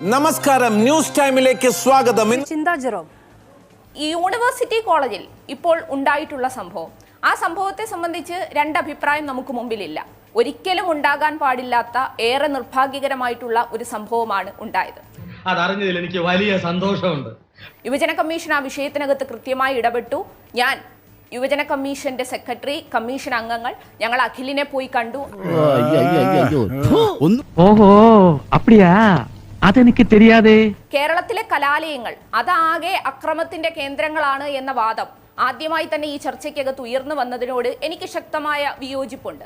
നമസ്കാരം. ന്യൂസ് ടൈമിലേക്ക് സ്വാഗതം. ചിന്താ ജെറോം. യൂണിവേഴ്സിറ്റി കോളേജിൽ ഇപ്പോൾ ഉണ്ടായിട്ടുള്ള സംഭവം. ആ സംഭവത്തെ സംബന്ധിച്ച് രണ്ടഭിപ്രായം നമുക്ക് മുമ്പിലില്ല. ഒരിക്കലും ഉണ്ടാകാൻ പാടില്ലാത്ത ഏറെ നിർഭാഗ്യകരമായിട്ടുള്ള ഒരു സംഭവമാണ് ഉണ്ടായത്. അതറിഞ്ഞതിൽ എനിക്ക് വലിയ സന്തോഷമുണ്ട്. യുവജന കമ്മീഷൻ ആ വിഷയത്തിനകത്ത് കൃത്യമായി ഇടപെട്ടു. ഞാൻ യുവജന കമ്മീഷന്റെ സെക്രട്ടറി കമ്മീഷൻ അംഗങ്ങൾ ഞങ്ങൾ അഖിലിനെ പോയി കണ്ടു. ഓഹോ അപ്പടിയാ? அது எனக்கு தெரியாதே കേരളത്തിലെ കലാലയങ്ങൾ അതാകെ അക്രമത്തിന്റെ കേന്ദ്രങ്ങളാണ് എന്ന വാദം ആദ്യമായി തന്നെ ഈ ചർച്ചയ്ക്കകത്ത് ഉയർന്നു വന്നതിനോട് എനിക്ക് ശക്തമായ വിയോജിപ്പുണ്ട്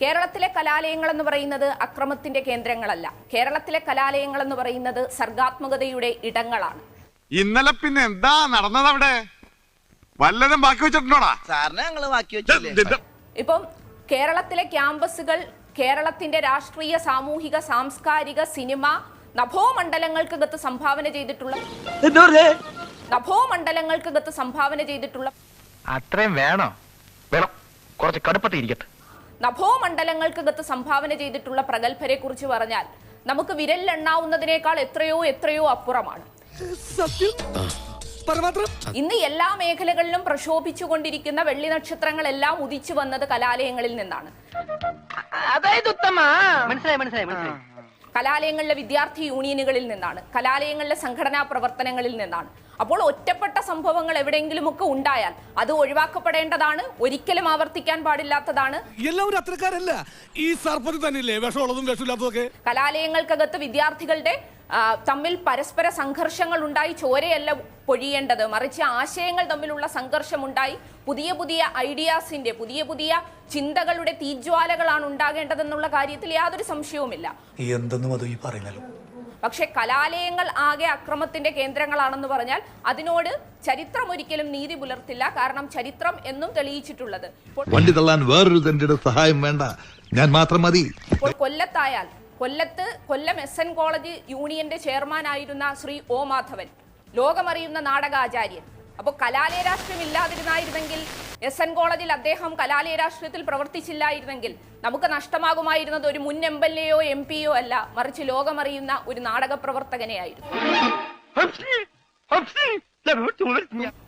കേരളത്തിലെ കലാലയങ്ങൾ എന്ന് പറയുന്നത് അക്രമത്തിന്റെ കേന്ദ്രങ്ങളല്ല കേരളത്തിലെ കലാലയങ്ങൾ എന്ന് പറയുന്നത് സർഗാത്മകതയുടെ ഇടങ്ങളാണ് ഇന്നലെ പിന്നെ എന്താ നടന്നത് അവിടെ വല്ലതും ബാക്കി വെച്ചിട്ടുണ്ടോടാ സാറിനെ ഞങ്ങള് ബാക്കി വെച്ചില്ലേ ഇപ്പം കേരളത്തിലെ ക്യാമ്പസുകൾ കേരളത്തിന്റെ രാഷ്ട്രീയ സാമൂഹിക സാംസ്കാരിക സിനിമ നഭോമണ്ഡലങ്ങൾക്കകത്ത് സംഭാവന ചെയ്തിട്ടുള്ള നഭോമണ്ഡലങ്ങൾക്കകത്ത് സംഭാവന ചെയ്തിട്ടുള്ള അത്രയും വേണോ? വേണം. കുറച്ച് കടുപ്പത്തിൽ ഇരിക്കട്ടെ. നഭോമണ്ഡലങ്ങൾക്കകത്ത് സംഭാവന ചെയ്തിട്ടുള്ള പ്രഗത്ഭരെ കുറിച്ച് പറഞ്ഞാൽ നമുക്ക് വിരലിലെണ്ണാവുന്നതിനേക്കാൾ എത്രയോ എത്രയോ അപ്പുറമാണ്. ഇന്ന് എല്ലാ മേഖലകളിലും പ്രക്ഷോഭിച്ചുകൊണ്ടിരിക്കുന്ന വെള്ളി നക്ഷത്രങ്ങളെല്ലാം ഉദിച്ചു വന്നത് കലാലയങ്ങളിൽ നിന്നാണ്. അതായത് ഉത്തമ. മനസ്സിലായി മനസ്സിലായി മനസ്സിലായി. കലാലയങ്ങളിലെ വിദ്യാർത്ഥി യൂണിയനുകളിൽ നിന്നാണ് കലാലയങ്ങളിലെ സംഘടനാ പ്രവർത്തനങ്ങളിൽ നിന്നാണ്. അപ്പോൾ ഒറ്റപ്പെട്ട സംഭവങ്ങൾ എവിടെയെങ്കിലുമൊക്കെ ഉണ്ടായാൽ അത് ഒഴിവാക്കപ്പെടേണ്ടതാണ് ഒരിക്കലും ആവർത്തിക്കാൻ പാടില്ലാത്തതാണ്. എല്ലാവരും അത്രക്കാരല്ല ഈ സർപ്പത്തിൽ തന്നെയല്ലേ? വിഷമുള്ളതും വിഷമില്ലാത്തതൊക്കെ? കലാലയങ്ങൾക്കകത്ത് വിദ്യാർത്ഥികളുടെ തമ്മിൽ പരസ്പര സംഘർഷങ്ങൾ ഉണ്ടായി ചോരയല്ല പൊഴിയേണ്ടത്. മറിച്ച് ആശയങ്ങൾ തമ്മിലുള്ള സംഘർഷമുണ്ടായി. പുതിയ പുതിയ ഐഡിയാസിന്റെ പുതിയ പുതിയ ചിന്തകളുടെ തീജ്വാലകളാണ് ഉണ്ടാകേണ്ടതെന്നുള്ള കാര്യത്തിൽ യാതൊരു സംശയവുമില്ല. എന്തെന്നും അത് ഈ പറയുന്നല്ലോ. പക്ഷെ കലാലയങ്ങൾ ആകെ അക്രമത്തിന്റെ കേന്ദ്രങ്ങളാണെന്ന് പറഞ്ഞാൽ അതിനോട് ചരിത്രം ഒരിക്കലും നീതി പുലർത്തില്ല. കാരണം ചരിത്രം എന്നും തെളിയിച്ചിട്ടുള്ളത്. വണ്ടി തള്ളാൻ വേറൊരു സഹായം വേണ്ട. ഞാൻ മാത്രം മതി. ഇപ്പോൾ കൊല്ലത്തായാൽ കൊല്ലത്ത് കൊല്ലം എസ് എൻ കോളേജ് യൂണിയന്റെ ചെയർമാൻ ആയിരുന്ന ശ്രീ ഒ മാധവൻ. ലോകമറിയുന്ന നാടകാചാര്യൻ. അപ്പോൾ കലാലയ രാഷ്ട്രീയം ഇല്ലാതിരുന്നായിരുന്നെങ്കിൽ എസ് എൻ കോളേജിൽ അദ്ദേഹം കലാലയ രാഷ്ട്രീയത്തിൽ പ്രവർത്തിച്ചില്ലായിരുന്നെങ്കിൽ നമുക്ക് നഷ്ടമാകുമായിരുന്നത് ഒരു മുൻ എം എൽ എയോ എം പിയോ അല്ല. മറിച്ച് ലോകമറിയുന്ന ഒരു നാടക പ്രവർത്തകനെയായിരുന്നു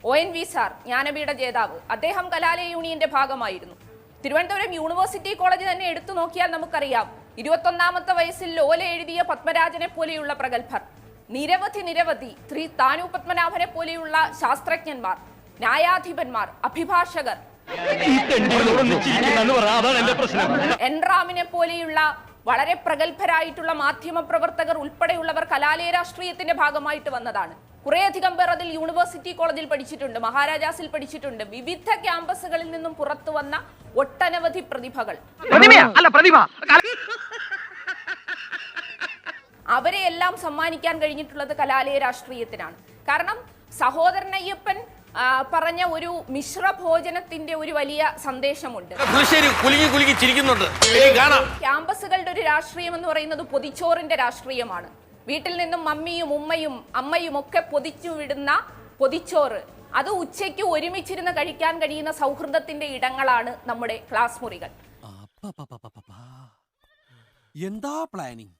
O N V sir Jnanpith ജേതാവ്. അദ്ദേഹം കലാലയ യൂണിയന്റെ ഭാഗമായിരുന്നു. തിരുവനന്തപുരം യൂണിവേഴ്സിറ്റി കോളേജ് തന്നെ എടുത്തു നോക്കിയാൽ നമുക്കറിയാം. ഇരുപത്തൊന്നാമത്തെ വയസ്സിൽ ലോല എഴുതിയ പത്മരാജനെ പോലെയുള്ള പ്രഗത്ഭർ. നിരവധി നിരവധി ശ്രീ താനു പത്മനാഭനെ പോലെയുള്ള ശാസ്ത്രജ്ഞന്മാർ ന്യായാധിപന്മാർ അഭിഭാഷകർ. എൻറാമിനെ പോലെയുള്ള വളരെ പ്രഗത്ഭരായിട്ടുള്ള മാധ്യമ പ്രവർത്തകർ ഉൾപ്പെടെയുള്ളവർ കലാലയ രാഷ്ട്രീയത്തിന്റെ ഭാഗമായിട്ട് വന്നതാണ്. കുറേയധികം പേർ അതിൽ യൂണിവേഴ്സിറ്റി കോളേജിൽ പഠിച്ചിട്ടുണ്ട് മഹാരാജാസിൽ പഠിച്ചിട്ടുണ്ട്. വിവിധ ക്യാമ്പസുകളിൽ നിന്നും പുറത്തു വന്ന ഒട്ടനവധി പ്രതിഭകൾ. പ്രതിഭ അല്ല പ്രതിഭ അവരെ എല്ലാം സമ്മാനിക്കാൻ കഴിഞ്ഞിട്ടുള്ളത് കലാലയ രാഷ്ട്രീയത്തിനാണ്. കാരണം സഹോദരൻ അയ്യപ്പൻ പറഞ്ഞ ഒരു മിശ്ര ഭോജനത്തിന്റെ ഒരു വലിയ സന്ദേശമുണ്ട്. ക്യാമ്പസുകളുടെ ഒരു രാഷ്ട്രീയം എന്ന് പറയുന്നത് പൊതിച്ചോറിന്റെ രാഷ്ട്രീയമാണ്. വീട്ടിൽ നിന്നും മമ്മിയും ഉമ്മയും അമ്മയും ഒക്കെ പൊതിച്ചു വിടുന്ന പൊതിച്ചോറ്. അത് ഉച്ചയ്ക്ക് ഒരുമിച്ചിരുന്ന് കഴിക്കാൻ കഴിയുന്ന സൗഹൃദത്തിന്റെ ഇടങ്ങളാണ് നമ്മുടെ ക്ലാസ് മുറികൾ. എന്താ പ്ലാനിങ്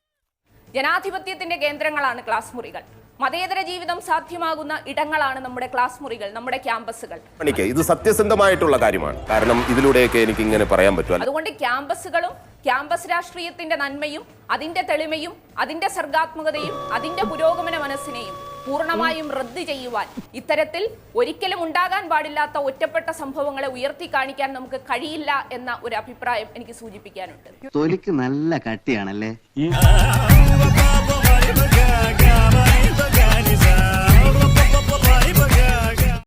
ജനാധിപത്യത്തിന്റെ കേന്ദ്രങ്ങളാണ് ക്ലാസ് മുറികൾ. മതേതര ജീവിതം സാധ്യമാകുന്ന ഇടങ്ങളാണ് നമ്മുടെ ക്ലാസ് മുറികൾ നമ്മുടെ ക്യാമ്പസുകൾ. എനിക്ക് ഇത് സത്യസന്ധമായിട്ടുള്ള കാര്യമാണ്. കാരണം ഇതിലൂടെയൊക്കെ എനിക്ക് ഇങ്ങനെ പറയാൻ പറ്റും അതുകൊണ്ട് ക്യാമ്പസുകളും ക്യാമ്പസ് രാഷ്ട്രീയത്തിന്റെ നന്മയും അതിന്റെ തെളിമയും അതിന്റെ സർഗാത്മകതയും അതിന്റെ പുരോഗമന മനസ്സിനെയും പൂർണമായും റദ്ദ് ചെയ്യുവാൻ. ഇത്തരത്തിൽ ഒരിക്കലും ഉണ്ടാകാൻ പാടില്ലാത്ത ഒറ്റപ്പെട്ട സംഭവങ്ങളെ ഉയർത്തി കാണിക്കാൻ നമുക്ക് കഴിയില്ല എന്ന ഒരു അഭിപ്രായം എനിക്ക് സൂചിപ്പിക്കാനുണ്ട്. തൊലിക്ക് നല്ല കട്ടിയാണല്ലേ?